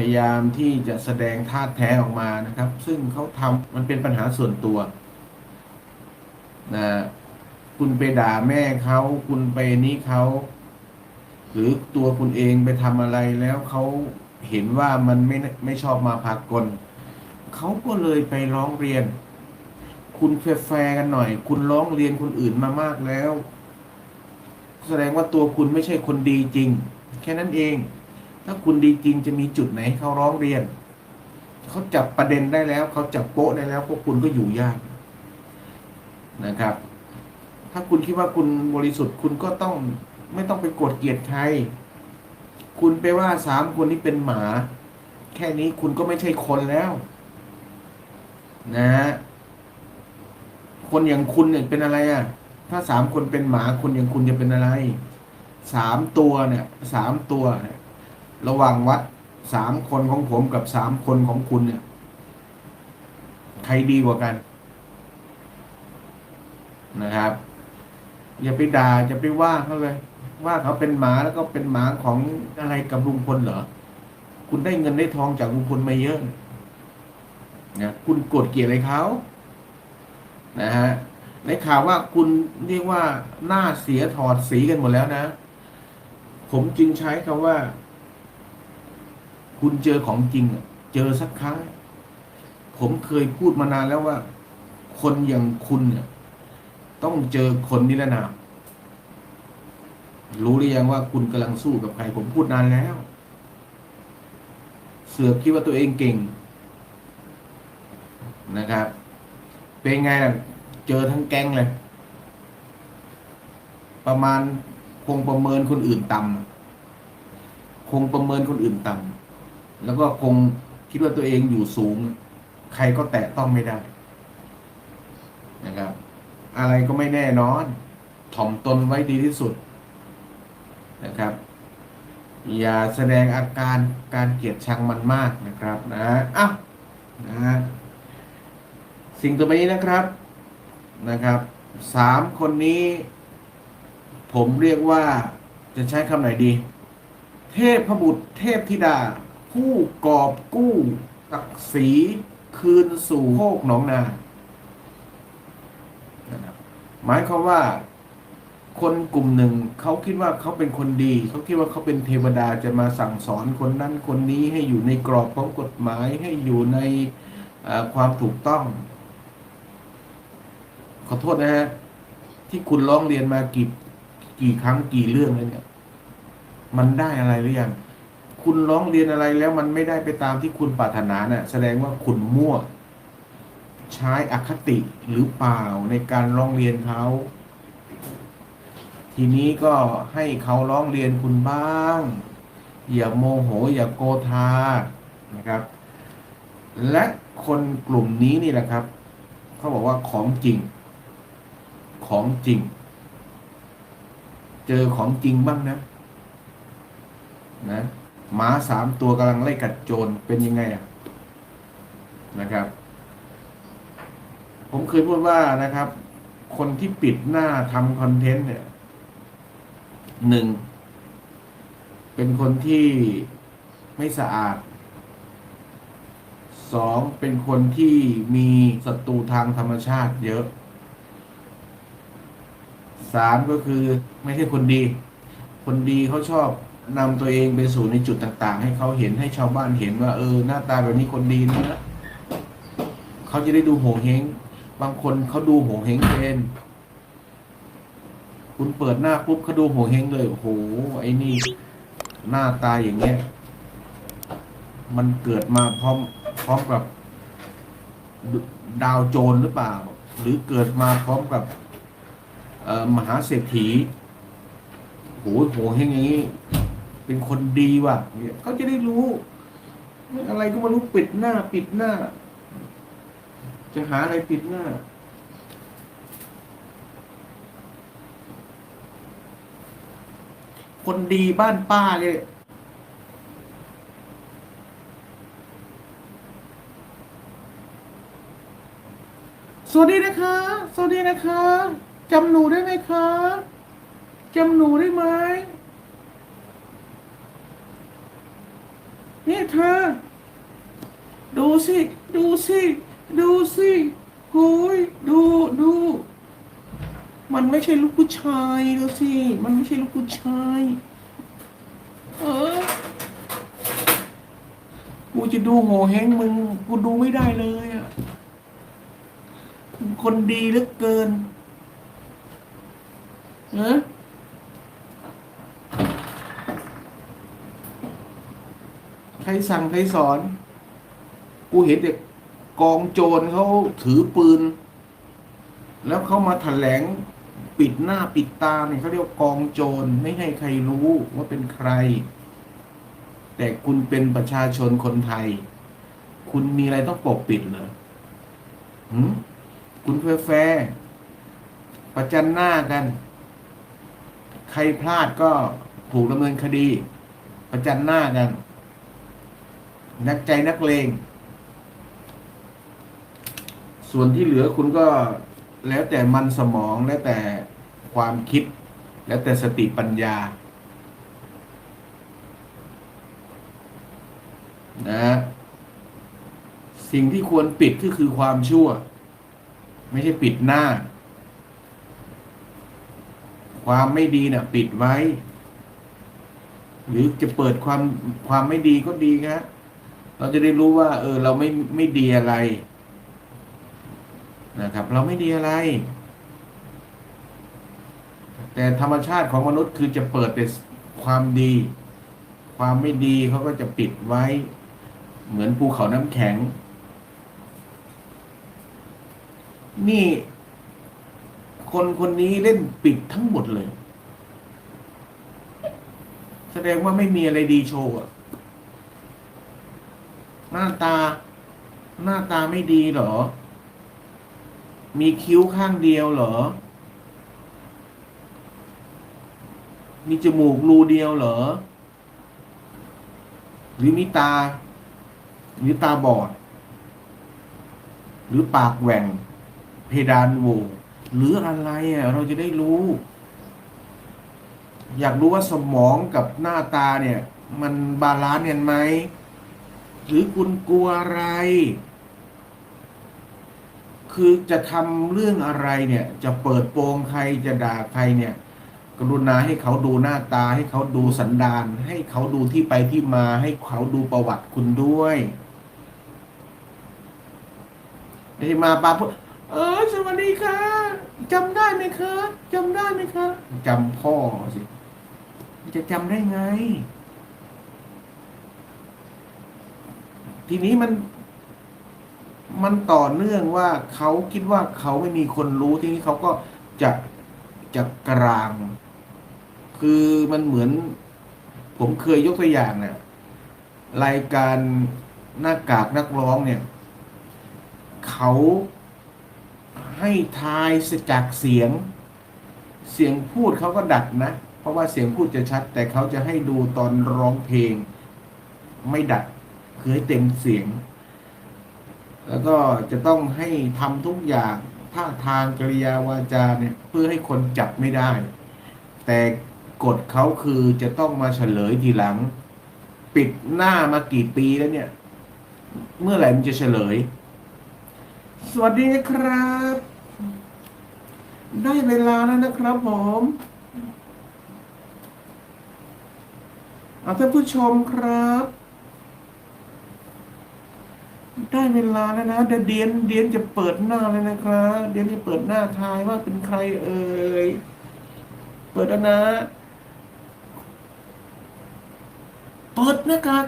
พยายามที่จะแสดงท่าแท้ออกมานะครับ ซึ่งเขาทำมันเป็นปัญหาส่วนตัวนะคุณไปด่าแม่เขาคุณไปนี้เขาหรือตัวคุณเองไปทำอะไรแล้วเขาเห็นว่ามันไม่ไม่ชอบมาพากลเขาก็เลยไปร้องเรียน คุณแฟร์กันหน่อย คุณร้องเรียนคนอื่นมามากแล้ว แสดงว่าตัวคุณไม่ใช่คนดีจริง แค่นั้นเอง ถ้าคุณดีจริงจะมีจุดไหนเขาร้องเรียน เขาจับประเด็นได้แล้ว เขาจับโป๊ะได้แล้ว พวกคุณก็อยู่ยากนะครับ ถ้าคุณคิดว่าคุณบริสุทธิ์คุณก็ต้องไม่ต้องไปโกดเกลียดใคร คุณไปว่าสามคนนี้เป็นหมา แค่นี้คุณก็ไม่ใช่คนแล้ว นะฮะคนอย่างคุณเนี่ยเป็นอะไรอะ ถ้าสามคนเป็นหมาคนอย่างคุณจะเป็นอะไร สามตัวเนี่ย สามตัวเนี่ย ระหว่างวัดสามคนของผมกับสามคนของคุณเนี่ย ใครดีกว่ากัน นะครับ อย่าไปด่าอย่าไปว่าเขาเลย ว่าเขาเป็นหมาแล้วก็เป็นหมาของอะไรกับลุงพลเหรอ คุณได้เงินได้ทองจากลุงพลมาเยอะนะคุณกดเกลียดอะไรเขานะฮะในข่าวว่าคุณเรียกว่าหน้าเสียถอดสีกันหมดแล้วนะ ผมจึงใช้คำว่า คุณเจอของจริงอะเจอสักครั้ง ผมเคยพูดมานานแล้วว่า คนอย่างคุณเนี่ย ต้องเจอคนนิรนามรู้หรือยังว่าคุณกำลังสู้กับใครผมพูดนานแล้ว เสือกคิดว่าตัวเองเก่งนะครับ เป็นไงล่ะเจอทั้งแก๊งเลย ประมาณคงประเมินคนอื่นต่ำคงประเมินคนอื่นต่ำ แล้วก็คงคิดว่าตัวเองอยู่สูง ใครก็แตะต้องไม่ได้ นะครับ อะไรก็ไม่แน่นอน ถ่อมตนไว้ดีที่สุด นะครับ อย่าแสดงอาการการเกลียดชังมันมากนะครับ นะอะนะฮะสิ่งต่อไปนี้นะครับนะครับสามคนนี้ ผมเรียกว่าจะใช้คำไหนดี เทพพบุตรเทพธิดา ผู้กอบกู้ศักดิ์ศรีคืนสู่โคกหนองนานหมายความว่าคนกลุ่มหนึ่งเขาคิดว่าเขาเป็นคนดี เขาคิดว่าเขาเป็นเทวดาจะมาสั่งสอนคนนั้นคนนี้ให้อยู่ในกรอบของกฎหมายให้อยู่ในความถูกต้อง ขอโทษนะฮะที่คุณร้องเรียนมากี่กี่ครั้งกี่เรื่องแล้วเนี่ย มันได้อะไรหรือยัง คุณร้องเรียนอะไรแล้วมันไม่ได้ไปตามที่คุณปรารถนาเนะ่ะแสดงว่าคุณมั่วใช้อคติหรือเปล่าในการร้องเรียนเขา ทีนี้ก็ให้เขาร้องเรียนคุณบ้าง อย่าโมโห อย่าโกธานะครับ และคนกลุ่มนี้นี่แหละครับ เขาบอกว่าของจริง ของจริง เจอของจริงบ้างนะ นะ หมาสามตัวกำลังไล่กัดโจรเป็นยังไงอะนะครับ ผมเคยพูดว่านะครับ คนที่ปิดหน้าทำคอนเทนต์เนี่ยหนึ่ง เป็นคนที่ไม่สะอาดสองเป็นคนที่มีศัตรูทางธรรมชาติเยอะสามก็คือไม่ใช่คนดี คนดีเขาชอบ นำตัวเองไปสู่ในจุดต่าง ๆ ให้เขาเห็นให้ชาวบ้านเห็นว่าเออหน้าตาแบบนี้คนดีนะเขาจะได้ดูโหงเฮงบางคนเขาดูโหงเฮงเป็นคุณเปิดหน้าปุ๊บเขาดูโหงเฮงเลยโอ้โหไอ้นี่ หน้าตาอย่างเงี้ย มันเกิดมาพร้อมพร้อมกับดาวโจรหรือเปล่า หรือเกิดมาพร้อมกับมหาเศรษฐีโหโหเฮงอย่างนี้ เป็นคนดีว่ะเนี่ยเขาจะได้รู้ อะไรก็มารู้ปิดหน้า ปิดหน้า จะหาอะไรปิดหน้าคนดีบ้านป้าเลยสวัสดีนะคะ สวัสดีนะคะ จำหนูได้ไหมคะ จำหนูได้ไหม นี่เธอ ดูสิ ดูสิ ดูสิโอ้ยดูดู มันไม่ใช่ลูกผู้ชายดูสิ มันไม่ใช่ลูกผู้ชาย เออ กูจะดูโหเฮงมึง กูดูไม่ได้เลยอะ คนดีเหลือเกิน เออใค รสั่งใครสอน กูเห็นเด็กกองโจรเขาถือปืน แล้วเขามาแถลงปิดหน้าปิดตาเนี่ยเขาเรียกว่ากองโจรไม่ให้ใครรู้ว่าเป็นใคร แต่คุณเป็นประชาชนคนไทย คุณมีอะไรต้องปกปิดเหรอหืมคุณแฟแฟประจันหน้ากัน ใครพลาดก็ถูกดำเนินคดี ประจันหน้ากัน นักใจนักเลง ส่วนที่เหลือคุณก็แล้วแต่มันสมองแล้วแต่ความคิด แล้วแต่สติปัญญา นะ สิ่งที่ควรปิดก็คือความชั่ว ไม่ใช่ปิดหน้า ความไม่ดีเนี่ยปิดไว้ หรือจะเปิดความความไม่ดีก็ดีครับ เราจะได้รู้ว่า เออ เราไม่ไม่ดีอะไร นะครับ เราไม่ดีอะไร แต่ธรรมชาติของมนุษย์คือจะเปิดแต่ความดี ความไม่ดีเขาก็จะปิดไว้ เหมือนภูเขาน้ำแข็ง นี่ คนคนนี้เล่นปิดทั้งหมดเลย แสดงว่าไม่มีอะไรดีโชว์อะ หน้าตา หน้าตาไม่ดีเหรอ มีคิ้วข้างเดียวเหรอ มีจมูกรูเดียวเหรอ หรือมีตา หรือตาบอด หรือปากแหว่ง เพดานโหวหรืออะไรอะเราจะได้รู้ อยากรู้ว่าสมองกับหน้าตาเนี่ย มันบาลานซ์กันไหม หรือคุณกลัวอะไร คือจะทำเรื่องอะไรเนี่ย จะเปิดโปงใครจะด่าใครเนี่ย กรุณาให้เขาดูหน้าตา ให้เขาดูสันดาน ให้เขาดูที่ไปที่มา ให้เขาดูประวัติคุณด้วยไม่มาปาพูดเออสวัสดีค่ะจำได้ไหมคะจำได้ไหมคะจำพ่อสิ จะจำได้ไง ทีนี้มัน มันต่อเนื่องว่าเขาคิดว่าเขาไม่มีคนรู้ทีนี้เขาก็จะจะกลาง คือมันเหมือน ผมเคยยกตัวอย่างเนี่ยรายการหน้ากากนักร้องเนี่ย เขาให้ทายจากเสียง เสียงพูดเขาก็ดัดนะ เพราะว่าเสียงพูดจะชัด แต่เขาจะให้ดูตอนร้องเพลง ไม่ดัด คือให้เต็มเสียง แล้วก็จะต้องให้ทำทุกอย่างท่าทางกริยาวาจาเนี่ยเพื่อให้คนจับไม่ได้ แต่กฎเขาคือจะต้องมาเฉลยทีหลัง ปิดหน้ามากี่ปีแล้วเนี่ย เมื่อไหร่มันจะเฉลย สวัสดีครับ ได้เวลาแล้วนะครับผมเอาท่านผู้ชมครับ ได้เวลาแล้วนะเดี๋ยวเดียนเดียนจะเปิดหน้าเลยนะครับเดียนจะเปิดหน้าทายว่าเป็นใครเอ่ยเปิดแล้วนะ เปิดหน้ากาก